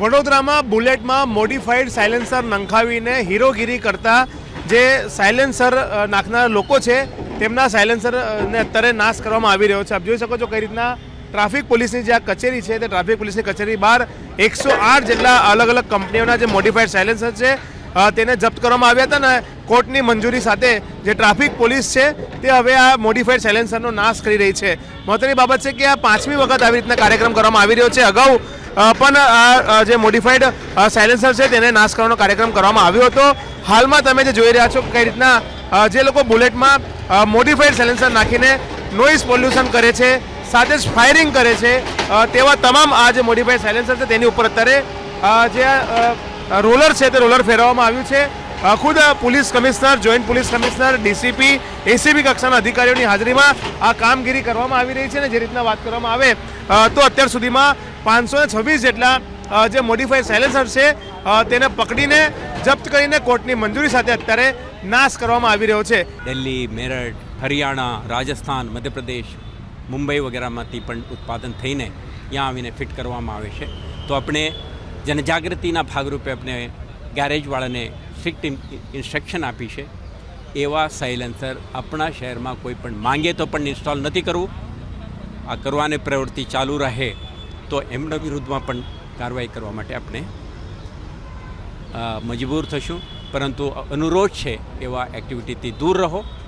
વડોદરામાં બુલેટમાં modified silencer નંખાવીને હીરોગીરી કરતા જે સાયલેન્સર નાખનારા લોકો છે, તેમના સાયલેન્સરને અત્યારે નાશ કરવામાં આવી રહ્યો છે. આપ જોઈ શકો છો કઈ રીતના ટ્રાફિક પોલીસની જે આ કચેરી છે તે ટ્રાફિક પોલીસની કચેરી બહાર એકસો આઠ જેટલા અલગ અલગ કંપનીઓના જે મોડિફાઈડ સાયલેન્સર છે તેને જપ્ત કરવામાં આવ્યા હતા ને કોર્ટની મંજૂરી સાથે જે ટ્રાફિક પોલીસ છે તે હવે આ મોડિફાઈડ સાયલેન્સરનો નાશ કરી રહી છે. મહત્વની બાબત છે કે આ પાંચમી વખત આવી રીતના કાર્યક્રમ કરવામાં આવી રહ્યો છે. અગાઉ પણ જે મોડિફાઈડ સાયલેન્સર છે, તેને નાશ કરવાનો કાર્યક્રમ કરવામાં આવ્યો હતો. હાલમાં તમે જે જોઈ રહ્યા છો કઈ રીતના જે લોકો બુલેટમાં મોડિફાઈડ સાયલેન્સર નાખીને નોઇઝ પોલ્યુશન કરે છે, સાથે જ ફાયરિંગ કરે છે તેવા તમામ આ જે મોડિફાઈડ સાયલેન્સર છે, તેની ઉપર અત્યારે જે રોલર છે, તે રોલર ફેરવવામાં આવ્યું છે. ખુદ police commissioner, joint police commissioner, DCP, ACB કક્ષાના અધિકારીઓની હાજરીમાં આ કામગીરી કરવામાં આવી રહી છે અને જે રીતના વાત કરવામાં આવે તો અત્યાર સુધીમાં પાંચસો ને છવ્વીસ જેટલા જે મોડિફાઈડ સાયલેન્સર છે તેને પકડીને જપ્ત કરીને કોર્ટની મંજૂરી સાથે અત્યારે નાશ કરવામાં આવી રહ્યો છે. દિલ્હી, મેરઠ, હરિયાણા, રાજસ્થાન, મધ્યપ્રદેશ, મુંબઈ વગેરેમાંથી પણ ઉત્પાદન થઈને ત્યાં આવીને ફિટ કરવામાં આવે છે. તો આપણે જનજાગૃતિના ભાગરૂપે આપણે ગેરેજવાળાને સ્ટ્રિક્ટ ઇન્સ્ટ્રક્શન આપી છે. એવા સાયલેન્સર આપણા શહેરમાં કોઈ પણ માંગે તો પણ ઇન્સ્ટોલ નથી કરવું. આ કરવાની પ્રવૃત્તિ ચાલુ રહે. તો એમના વિરુદ્ધમાં પણ કાર્યવાહી કરવા માટે આપણે મજબૂર થશું. પરંતુ અનુરોધ છે એવા એક્ટિવિટીથી દૂર રહો.